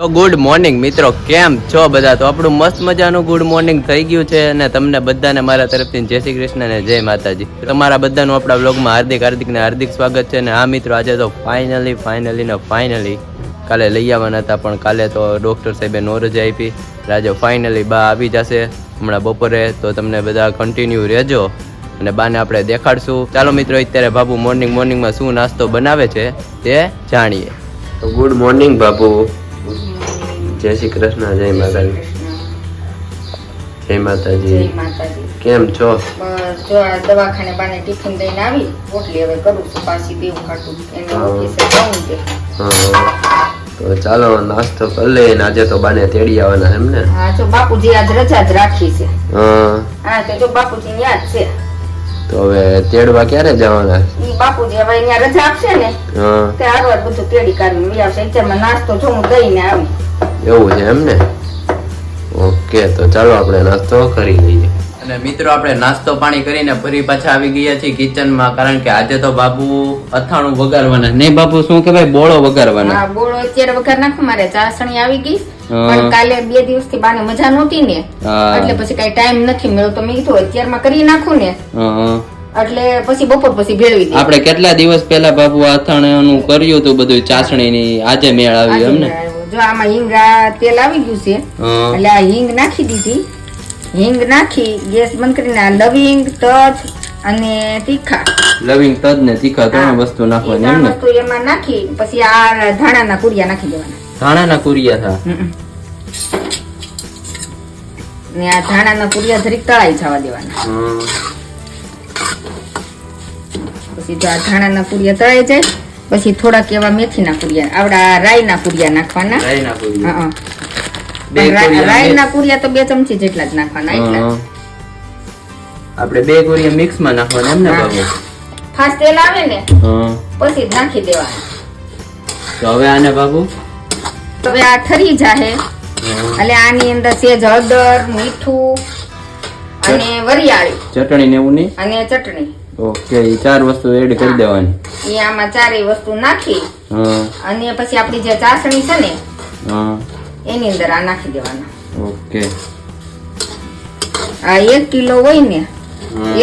તો good morning મિત્રો, કેમ છો બધા? તો આપણું મસ્ત મજાનું ગુડ મોર્નિંગ થઈ ગયું છે અને તમને બધાને મારા તરફથી જય શ્રી કૃષ્ણ અને જય માતાજી. તમારા બધાનું આપણા બ્લોગમાં હાર્દિક હાર્દિક ને હાર્દિક સ્વાગત છે અને આ મિત્રો, આજે તો ફાઇનલી ફાઇનલી ને ફાઇનલી કાલે લઈ આવવાના હતા, પણ કાલે તો ડૉક્ટર સાહેબે નો રજા આપી. રાજા ફાઇનલી બા આવી જશે હમણાં બપોરે, તો તમને બધા કન્ટિન્યુ રહેજો અને બાને આપણે દેખાડશું. ચાલો મિત્રો, અત્યારે બાબુ મોર્નિંગ મોર્નિંગમાં શું નાસ્તો બનાવે છે તે જાણીએ. તો ગુડ મોર્નિંગ બાબુ જય શ્રી કૃષ્ણ જય માતાજી. જય માતાજી. કેમ છો? બસ જો આ દવાખાને બાને ટિફિન લઈને આવી રોટલી હવે કરું છું પાછી દેવું ખાટું. એને. ઓફિસે જવું છે. તો ચાલો નાસ્તો કરી લે આજે તો બાને તેડી આવવાના એમ ને? હા જો બાપુજી આજ રજા જ રાખી છે. હા. હા તો જો બાપુજી યાદ છે. તો હવે તેડવા ક્યારે જવાના? બાપુજી હવે અહીંયા રજા આપશે ને તે આગળ બધું તેડી કાઢી લઈ આવશે. અત્યારમાં નાસ્તો જો હું દઈને આવી. એવું છે એમ ને ઓકે તો ચાલો આપણે નાસ્તો કરી લઈએ. અને મિત્રો આપણે નાસ્તો પાણી કરીને ફરી પાછા આવી ગયા છીએ કિચનમાં કારણ કે આજે તો બાબુ અથાણું વગાડવાના નહીં બાબુ શું કહેવાય? બોળો વગાડવાના હા બોલો અત્યારે વઘાર નાખો મારે ચાસણી આવી ગઈ. પણ કાલે બે દિવસથી બાને મજા નહોતી ને. એટલે પછી કઈ ટાઈમ નથી મળ્યો તો મેં કીધું અત્યારમાં કરી નાખું ને. હા. એટલે પછી બપોર પછી ભેળવી દે. આપણે કેટલા દિવસ પહેલા બાપુ અથાણાનું કર્યું હતું બધું? ચાસણીની આજે મેળ આવી એમ ને જો આમાં હિંગ તેલ આવી ગયું છે. એટલે આ હિંગ નાખી દીધી. હિંગ નાખી ગેસ બંધ કરીને આ લવિંગ તજ અને તીખા. લવિંગ તજ ને તીખા ત્રણ વસ્તુ નાખવાની એમ ને? વસ્તુ એમાં નાખી પછી આ ધાણાના કુડિયા નાખી દેવાના. ધાણાના કુરિયા થા. ને આ ધાણાના કુડિયા ધરી તળાઈ જવા દેવાના. પછી આ ધાણાના પૂરિયા તળાઈ જાય પછી થોડાક એવા મેથીના પૂરિયા આવડા રાઈના કુડિયા નાખવાના. રાઈના. હા પણ રાઈના કુડિયા તો બે ચમચી જેટલા જ નાખવાના એટલા આપણે બે કુરિયા મિક્સમાં નાખવાના એમ ને બાબુ ફાસ્ટ તેલ આવે ને પછી જ નાખી દેવા તો હવે આને બાબુ તો હવે આ ઠરી જાહે. એટલે આની અંદર સેજ હળદર મીઠું અને વરિયાળી. ચટણી ને એવું નહીં? અને ચટણી. ઓકે એ ચાર વસ્તુ એડ કરી દેવાની. એ આમાં ચારેય વસ્તુ નાખી. હા. અને પછી આપણી જે ચાસણી છે ને હા. એની અંદર આ નાખી દેવાના. ઓકે. આ એક કિલો હોય ને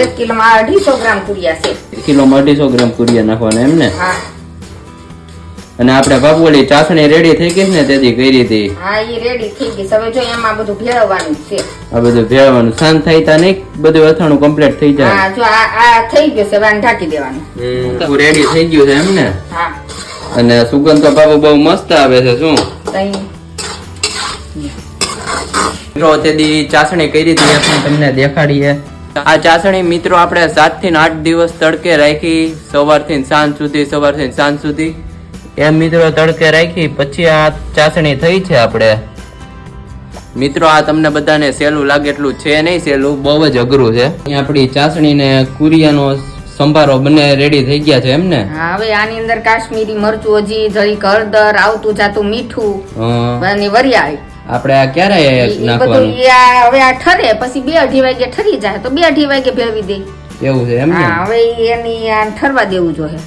એક કિલોમાં આ અઢીસો ગ્રામ કુરિયા છે. કિલોમાં અઢીસો ગ્રામ કુરિયા નાખવાના એમ ને? હા. અને આપણે બાબુ ઓલી ચાસણી રેડી થઈ ગઈ ને તેથી કરી હતી. હા એ રેડી થઈ ગઈ હવે જો એમાં બધું ભેળવવાનું છે. આ બધું ભેળવાનું શાંત થઈ તા નહીં? બધું અથાણું કમ્પ્લીટ થઈ જાય? હા જો આ આ થઈ ગયું છે વાન ઢાંકી દેવાનું. રેડી થઈ ગયું છે એમ ને? હા. અને સુગંધ તો બાબુ બહુ મસ્ત આવે છે શું? મિત્રો તેથી ચાસણી કરી હતી આપણે તમને દેખાડીએ. આ ચાસણી મિત્રો આપણે સાતથી આઠ દિવસ તડકે રાખી સવારથી સાંજ સુધી સવારથી સાંજ સુધી. એમ મિત્રો તડકે રાખી પછી આ ચાસણી થઈ છે આપણે. મિત્રો આ તમને બધાને સહેલું લાગે એટલું છે નહીં સહેલું બહુ જ અઘરું છે. આપણી ચાસણી ને કુરિયાનો સંભારો બંને રેડી થઈ ગયા છે એમ ને? હવે આની અંદર કાશ્મીરી મરચું હજી જરી હળદર આવતું જાતું મીઠું. અને વરિયાળી આપણે આ ક્યારે નાખવાનું? હવે આ ઠરે પછી બે અઢી વાગે ઠરી જાય તો બે અઢી વાગે ભેળવી દે. એવું છે એમ ને? હવે એની આ ઠરવા દેવું જોઈએ.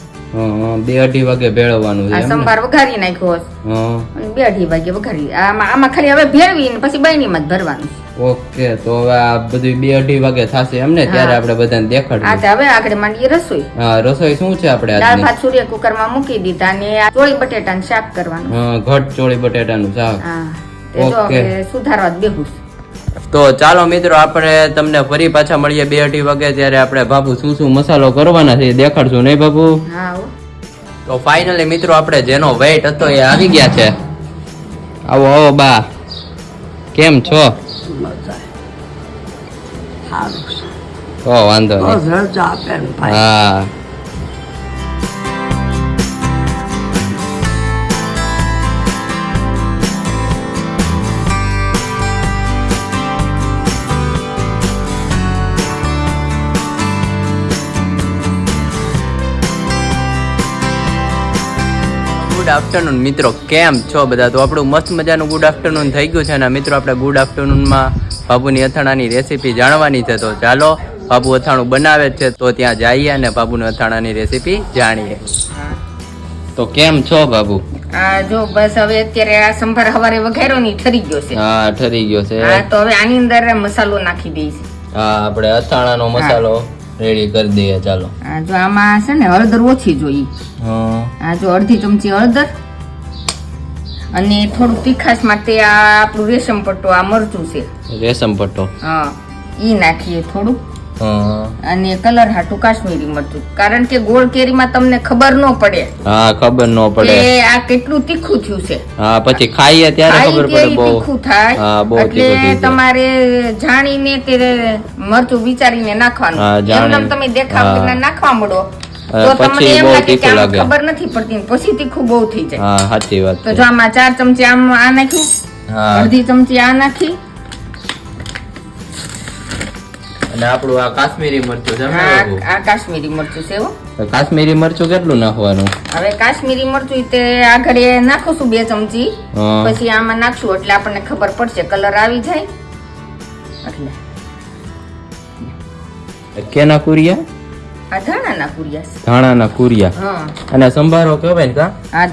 બે અઢી વાગે ભેળવવાનું છે ને? સંભાર વઘારી નાખ્યો હશે. બે અઢી વાગે વઘારી. આમાં આમાં ખાલી હવે ભેળવી ને પછી બહેણીમાં જ ભરવાનું ઓકે તો હવે આ બધું બે અઢી વાગે થશે એમને ત્યારે આપણે બધાને દેખાડ દેખાડવું હવે આગળ માંડીએ રસોઈ. હા રસોઈ શું છે આપણે દાળ ભાત સૂર્ય કુકરમાં મૂકી દીધા ને ચોળી બટેટાનું શાક કરવાનું. હા, ઘટ ચોળી બટેટાનું શાક. હા ઓકે. સુધારવા જ બેહું. તો ચાલો મિત્રો આપણે તમને ફરી પાછા મળીએ બે અઢી વાગે ત્યારે આપણે બાપુ શું શું મસાલો કરવાના છે દેખાડશું નહીં બાપુ? તો ફાઇનલી મિત્રો આપણે જેનો વેઇટ હતો એ આવી ગયા છે. આવો આવો બા. કેમ છો? ઓ વાંધો નહીં. હા. આફ્ટરનૂન મિત્રો. કેમ છો બધા? તો આપણું મસ્ત મજાનું ગુડ આફ્ટરનૂન થઈ ગયું છે અને મિત્રો આપણે ગુડ આફ્ટરનૂનમાં બાબુની અથાણાની રેસીપી જાણવાની છે. તો ચાલો બાબુ અથાણું બનાવે છે. તો ત્યાં જઈએ અને બાબુની અથાણાની રેસીપી જાણીએ. તો કેમ છો બાબુ? આ જો બસ હવે અત્યારે આ સંભાર હવારે વઘાર્યો ની ઠરી ગયો છે. હા ઠરી ગયો છે. હા તો હવે આની અંદર મસાલો નાખી દઈશ. હા આપણે અથાણાનો મસાલો રેડી કરી દઈએ ચાલો. આ જો આમાં છે ને હળદર ઓછી જોઈ હા. આ જો અડધી ચમચી હળદર અને થોડું તીખાશ માટે આ આપણું રેશમ પટ્ટો આ મરચું છે. રેશમ પટ્ટો. હા ઈ નાખીએ થોડું હા અને કલર હાટું કાશ્મીરી મરચું. કારણ કે ગોળ કેરીમાં તમને ખબર ન પડે હા ખબર ન પડે. કે આ કેટલું તીખું થયું છે. હા પછી ખાઈએ ત્યારે ખબર પડે બહુ. તીખું થાય. એટલે તમારે જાણીને તે મરચું વિચારીને નાખવાનું. એમનેમ તમે દેખાવ. નાખવા મળો તો તમને એમ લાગે કે. ખબર નથી પડતી પછી તીખું બહુ થઈ જાય. હા સાચી વાત તો જો આમાં ચાર ચમચી આમ આ નાખ્યું હા. અડધી ચમચી આ નાખી. અને આપણું આ કાશ્મીરી મરચું છે આ કાશ્મીરી મરચું છે હો. કાશ્મીરી મરચું કેટલું નાખવાનું? હવે કાશ્મીરી મરચું તે આગળ નાખું છું બે ચમચી પછી આમાં નાખશું એટલે આપણને ખબર પડશે કલર આવી જાય. એટલે કેના કુરિયા? આ ધાણાના કુરિયા ધાણાના કુરિયા. અને સંભારો કહેવાય કા? આ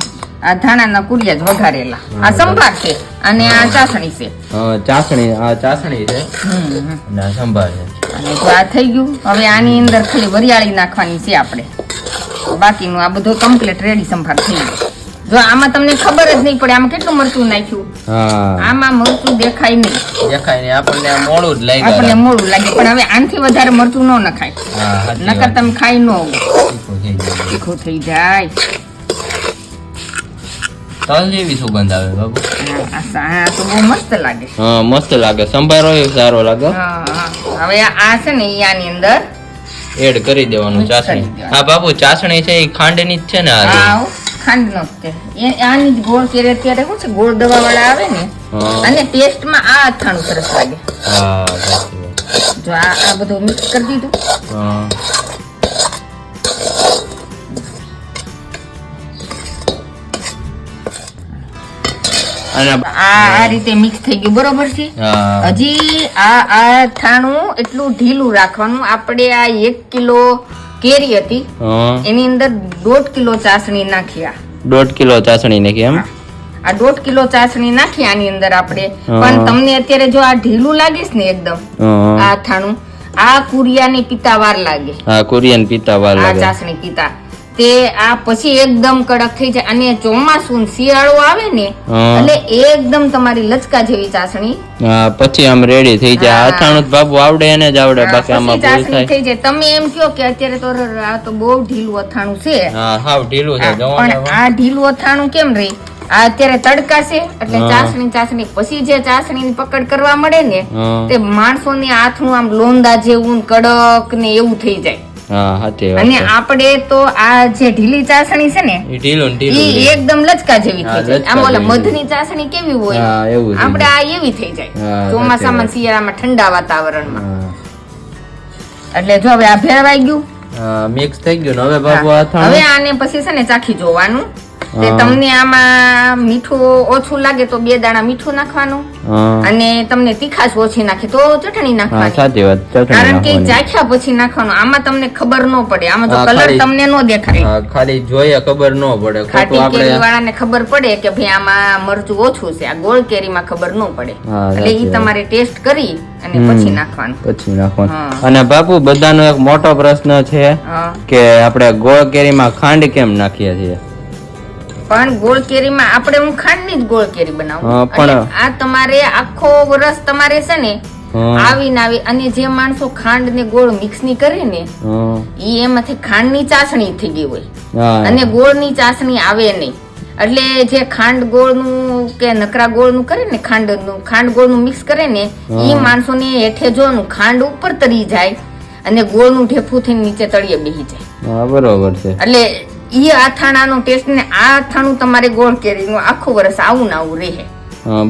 આ ધાણાના કુરિયા જ વઘારેલા. આ સંભાર છે અને આ ચાસણી છે. ચાસણી આ ચાસણી છે? હમ, હમ. અને સંભાર છે. અને જો આ થઈ ગયું. હવે આની અંદર ખાલી વરિયાળી નાખવાની છે આપણે. બાકીનું આ બધું કમ્પ્લીટ રેડી સંભાર થઈ ગયું. જો આમાં તમને ખબર જ નહીં પડે આમાં કેટલું મરચું નાખ્યું? આમાં મરચું દેખાય નહીં. દેખાય નહીં. આપણને મોડું જ આપણને લાગ્યા મોડું લાગે પણ હવે આનથી વધારે મરચું ન નખાય. હા નકર તમે ખાઈ ન હોવ. તીખું થઈ જાય. તલ જેવી સુગંધ આવે બાબુ. આ- તો બહુ મસ્ત લાગે. હા મસ્ત લાગે. સંભારો સારો લાગે. હા. હવે આ છે ને આની અંદર એડ કરી દેવાનું ચાસણી. હા બાપુ ચાસણી છે એ ખાંડની જ છે ને આ ખાંડ નો એ આની જ ગોળ કેરી ત્યારે શું છે ગોળ દવા વાળા આવે ને અને ટેસ્ટમાં આ અથાણું સરસ લાગે. હા જો આ આ બધું મિક્સ કરી દીધું. હા. અને આ આ રીતે મિક્સ થઈ ગયું. બરોબર છે? હજી આ આ અથાણું એટલું ઢીલું રાખવાનું. આપણે આ એક કિલો કેરી હતી. એની અંદર દોઢ કિલો ચાસણી નાખ્યા દોઢ કિલો ચાસણી નાખી એમ? આ દોઢ કિલો ચાસણી નાખી આની અંદર આપણે. પણ તમને અત્યારે જો આ ઢીલું લાગીશ ને એકદમ આ થાણું આ કુરિયાની પિતા વાર લાગે. હા કોરિયન પીતા વાર આ ચાસણી પીતા તે આ પછી એકદમ કડક થઈ જાય. અને ચોમાસું શિયાળો આવે ને એટલે એકદમ તમારી લચકા જેવી ચાસણી. પછી આમ રેડી થઈ જાય. અથાણું બાબુ આવડે એને જ આવડે બાકી આમાં ભૂલ થાય. થઈ જાય. તમે એમ કયો કે અત્યારે તો આ તો બહુ ઢીલું અથાણું છે. હા હાવ ઢીલું છે ને પણ આ ઢીલું અથાણું કેમ રહી આ અત્યારે તડકા છે એટલે ચાસણી ચાસણી. પછી જે ચાસણી પકડ કરવા મળે ને તે માણસો માણસોની હાથનું આમ લોંદા જેવું કડક ને એવું થઈ જાય. હા અને આપણે તો આ જે ઢીલી ચાસણી છે ને ઢીલું. એકદમ લચકા જેવી થઈ જાય. આમ ઓલા. મધની ચાસણી કેવી હોય આપણે આ એવી થઈ જાય. ચોમાસામાં શિયાળામાં ઠંડા વાતાવરણમાં. એટલે જો હવે આ ભેળવાઈ ગયું. મિક્સ થઈ ગયું હવે બાબુ હવે આને પછી છે ને ચાખી જોવાનું. તે તમને આમાં મીઠું ઓછું લાગે તો બે દાણા મીઠું નાખવાનું. અને તમને તીખાશ ઓછી નાખે તો ચટણી નાખવાની. સાચી વાત કારણ કે ચાખ્યા પછી નાખવાનું. આમાં તમને ખબર ન પડે. આમાં તો કલર તમને ન દેખાય. ખાલી જોઈએ ખબર ન પડે. ખાટી કેરી વાળાને ખબર પડે કે ભાઈ આમાં મરચું ઓછું છે. આ ગોળ કેરીમાં ખબર ન પડે. એટલે ઈ. તમારે ટેસ્ટ કરી અને પછી નાખવાનું. પછી નાખવાનું. અને બાપુ બધાનો એક મોટો પ્રશ્ન છે કે આપણે ગોળ કેરીમાં ખાંડ કેમ નાખીએ છીએ? પણ ગોળ કેરીમાં આપણે હું ખાંડની જ ગોળ કેરી બનાવું પણ- આ તમારે આખો વરસ તમારે છે ને આવી ને આવી અને જે માણસો ખાંડ ને ગોળ મિક્સની કરે ને. ઈ એમાંથી ખાંડની ચાસણી થઈ ગઈ હોય. અને અને ગોળની ચાસણી આવે નહીં. એટલે જે ખાંડ ગોળનું કે નકરા ગોળનું કરે ને ખાંડનું ખાંડ ગોળનું મિક્સ કરે ને ઈ માણસો ને હેઠે જોવાનું ખાંડ ઉપર તરી જાય અને ગોળનું ઢેફું થઈને નીચે તળિયે બેસી જાય. બરોબર છે. એટલે ઈ આથાણાનો ટેસ્ટ ને આ આથાણું તમારે ગોળ કેરીનું આખું વર્ષ આવું ને આવું રહે.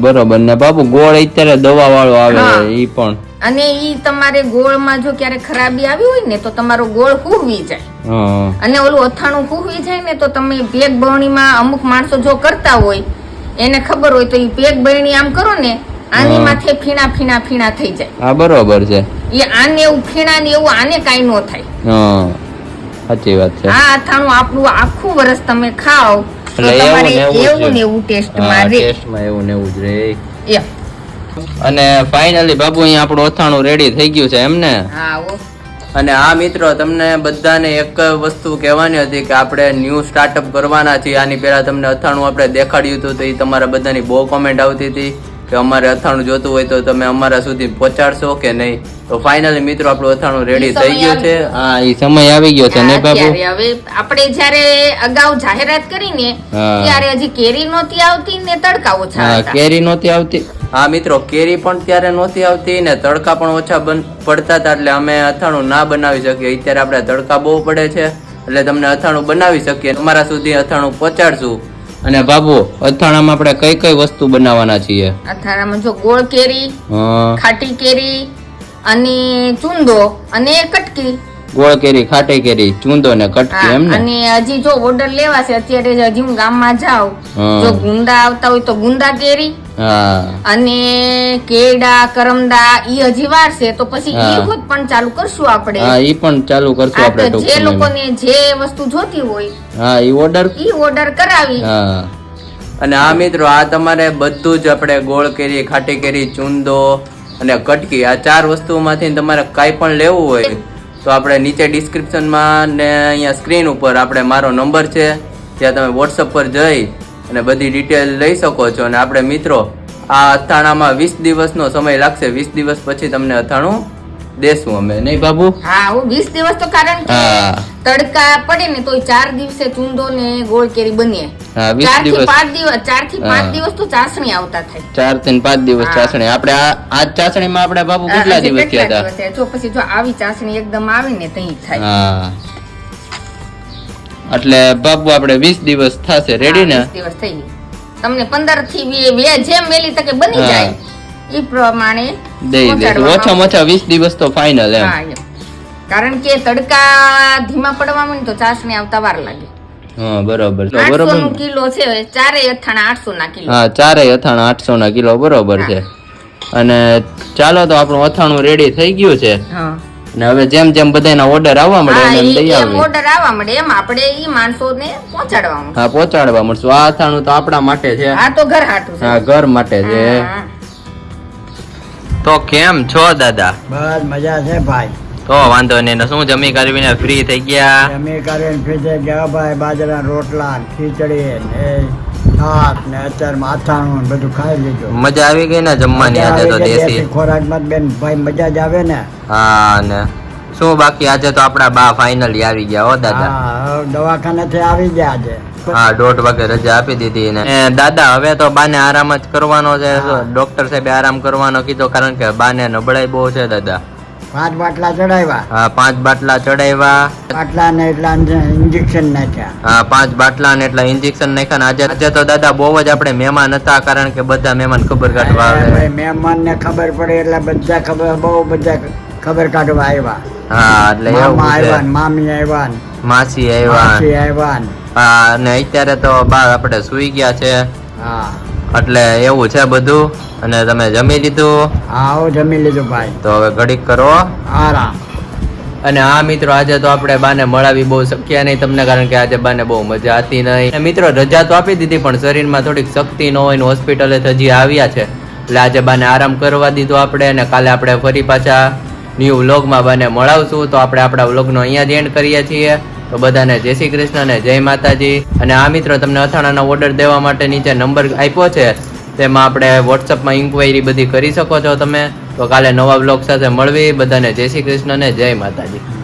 બરોબર. ને બાપુ ગોળ અત્યારે દવા વાળો આવે એ પણ. અને ઈ તમારે ગોળમાં જો ક્યારે ખરાબી આવી હોય ને તો તમારો ગોળ હુહવી જાય. અને ઓલું અથાણું હુહવી જાય ને તો તમે પેક બરણીમાં અમુક માણસો જો કરતા હોય એને ખબર હોય તો ઈ પેક બરણી આમ કરો ને આની માથે ફીણા ફીણા ફીણા થઈ જાય. હા બરોબર છે. એ આને એવું ફીણા ને એવું આને કાઈ ન થાય. સાચી વાત છે. આ અથાણું આપણું આખું વર્ષ તમે ખાઓ તમારે ને એવું ને એવું ટેસ્ટમાં રે. ટેસ્ટમાં એવું ને એવું જ રે અને ફાઇનલી બાબુ અહીંયા આપણું અથાણું રેડી થઈ ગયું છે એમ ને? હા અને આ મિત્રો તમને બધાને એક વસ્તુ કહેવાની હતી કે આપણે ન્યૂ સ્ટાર્ટઅપ કરવાના છીએ. આની પહેલા તમને અથાણું આપણે દેખાડ્યું હતું તો એ તમારા બધાની બહુ કોમેન્ટ આવતી હતી. કે અમારે અથાણું જોતું હોય તો તમે અમારા સુધી પહોંચાડશો કે નહીં? તો ફાઇનલી મિત્રો આપણું અથાણું રેડી થઈ ગયું છે. હા એ સમય આવી ગયો છે ને બાબુ? હવે આપણે જ્યારે અગાઉ જાહેરાત કરીને. ત્યારે હજી કેરી નહોતી આવતી ને તડકા ઓછા હા કેરી નહોતી આવતી. હા મિત્રો કેરી પણ ત્યારે નહોતી આવતી ને તડકા પણ ઓછા બન પડતા હતા એટલે અમે અથાણું ના બનાવી શકીએ. અત્યારે આપણે તડકા બહુ પડે છે એટલે તમને અથાણું બનાવી શકીએ. અમારા સુધી અથાણું પહોંચાડશું. અને બાબુ અથાણામાં આપણે કઈ કઈ વસ્તુ બનાવવાના છીએ? અથાણામાં જો ગોળ કેરી ખાટી કેરી અને ચૂંદો અને કટકી. ગોળ કેરી ખાટી કેરી ચૂંદો ને કટકી એમ અને હજી જો ઓર્ડર લેવા છે અત્યારે હજી હું ગામમાં જાઉં. જો ગુંદા આવતા હોય તો ગુંદા કેરી અને કેડા કરમદા ઈ હજી વારશે તો પછી ઈ ખુદ પણ ચાલુ કરશું આપણે. હા ઈ પણ ચાલુ કરશું આપણે તો જે લોકોને જે વસ્તુ જોતી હોય હા ઈ ઓર્ડર ઈ ઓર્ડર કરાવી. હા. અને આ મિત્રો આ તમારે બધું જ આપણે ગોળ કેરી ખાટી કેરી ચૂંદો અને કટકી આ ચાર વસ્તુમાંથી તમારે કાંઈ પણ લેવું હોય તો આપણે નીચે ડિસ્ક્રિપ્શનમાં ને અહીંયા સ્ક્રીન ઉપર આપણે મારો નંબર છે. ત્યાં તમે વોટ્સઅપ પર જઈ અને બધી ડિટેલ લઈ શકો છો. અને આપણે મિત્રો આ અથાણામાં વીસ દિવસનો સમય લાગશે. વીસ દિવસ પછી તમને અથાણું દેશું અમે. નહીં બાબુ? હા હું વીસ દિવસ તો કારણ કે તડકા પડે ને તો ચાર દિવસે ચૂંદો ને ગોળ કેરી બને. ચારથી પાંચ દિવસ ચારથી પાંચ દિવસ તો ચાસણી આવતા થાય. ચારથી પાંચ દિવસ ચાસણી. આપણે આ ચાસણી માં ચાસણીમાં આપણે બાબુ કેટલા દિવસ થયા હતા? જો પછી જો આવી ચાસણી એકદમ આવી ને તઈ થાય. હા. એટલે બાબુ આપણે વીસ દિવસ થશે રેડી ને? દિવસ થઈ ગઈ. તમને પંદરથી બે જેમ વેલી તકે બની જાય. એ પ્રમાણે દઈ દે. ઓછામાં ઓછા વીસ દિવસ તો ફાઇનલ એમ. કારણ કે તડકા ધીમા પડવા માંડે તો ચાસણી આવતા વાર લાગે. હા બરોબર. તો બરોબર. કિલો છે ચારે અથાણા આઠસો ના કિલો. હા ચારેય અથાણા આઠસો ના કિલો બરોબર છે. અને ચાલો તો આપણું અથાણું રેડી થઈ ગયું છે. હા. અને હવે જેમ જેમ બધાના ઓર્ડર આવવા મળે એમ એમ ઈ- દઈ ઓર્ડર આવવા મળે. એમ આપણે ઈ માણસોને પહોંચાડવાનું. હા પહોંચાડવા મળશું. આ અથાણું તો આપણા માટે છે. આ તો ઘર હાટું હા ઘર માટે છે. તો કેમ છો દાદા? બસ મજા છે ભાઈ. તો વાંધો નહીં ને શું જમી કરીને ફ્રી થઈ ગયા? જમી કરીને થઈ ગયા ભાઈ. બાજરા રોટલા ખીચડી ને ને અત્યારે માથાનું ને બધું ખાઈ લીધું. મજા આવી ગઈ ને જમવાની આજે તો દેશી? ખોરાકમાં જ બેન ભાઈ મજા જ આવે ને. હા ને. શું બાકી આજે તો આપણા બા ફાઇનલી આવી ગયા હો દાદા? હા દવાખાનેથી આવી ગયા આજે. હા દોઢ વાગે રજા આપી દીધી ને. દાદા હવે તો બાને આરામ જ કરવાનો છે. ડોક્ટર સાહેબે આરામ કરવાનો કીધો કારણ કે બાને નબળાઈ બહુ છે દાદા. પાંચ બાટલા ચડાવ્યા. હા પાંચ બાટલા ચડાવ્યા. બાટલા ને એટલા ઇન્જેક્શન નાખ્યા. હા પાંચ બાટલા ને એટલા ઇન્જેક્શન નાખ્યા આજે આજે તો દાદા બહુ જ આપણે મહેમાન હતા કારણ કે બધા મહેમાન ખબર કાઢવા આવે. મહેમાન ને ખબર પડે એટલે બધા ખબર બહુ બધા ખબર કાઢવા આવ્યા. હા એટલે મામા આવ્યા મામી આવ્યા માસી આવ્યા. માસી આવ્યા હા અને અત્યારે તો બા આપણે સુઈ ગયા છે. હા. એટલે એવું છે બધું? અને તમે જમી લીધું? આવો જમી લીધું ભાઈ. તો હવે ઘડીક કરો આરામ. અને આ મિત્રો આજે તો આપણે બાને મળાવી બહુ શક્યા નહીં તમને કારણ કે આજે બાને બહુ મજા હતી નહીં. મિત્રો રજા તો આપી દીધી પણ શરીરમાં થોડીક શક્તિ ન હોય ને હોસ્પિટલે હજી આવ્યા છે. એટલે આજે બાને આરામ કરવા દીધો આપણે અને કાલે આપણે ફરી પાછા ન્યૂ વ્લોગમાં બાને મળાવશું. તો આપણે આપણા વ્લોગનો અહીંયા જ એન્ડ કરીએ છીએ. તો બધાને જય શ્રી કૃષ્ણ અને જય માતાજી. અને આ મિત્રો તમને અથાણાનો ઓર્ડર દેવા માટે નીચે નંબર આપ્યો છે. તેમાં આપણે વોટ્સઅપમાં ઇન્ક્વાયરી બધી કરી શકો છો તમે. તો કાલે નવા બ્લોગ સાથે મળવી. બધાને જય શ્રી કૃષ્ણ અને જય માતાજી.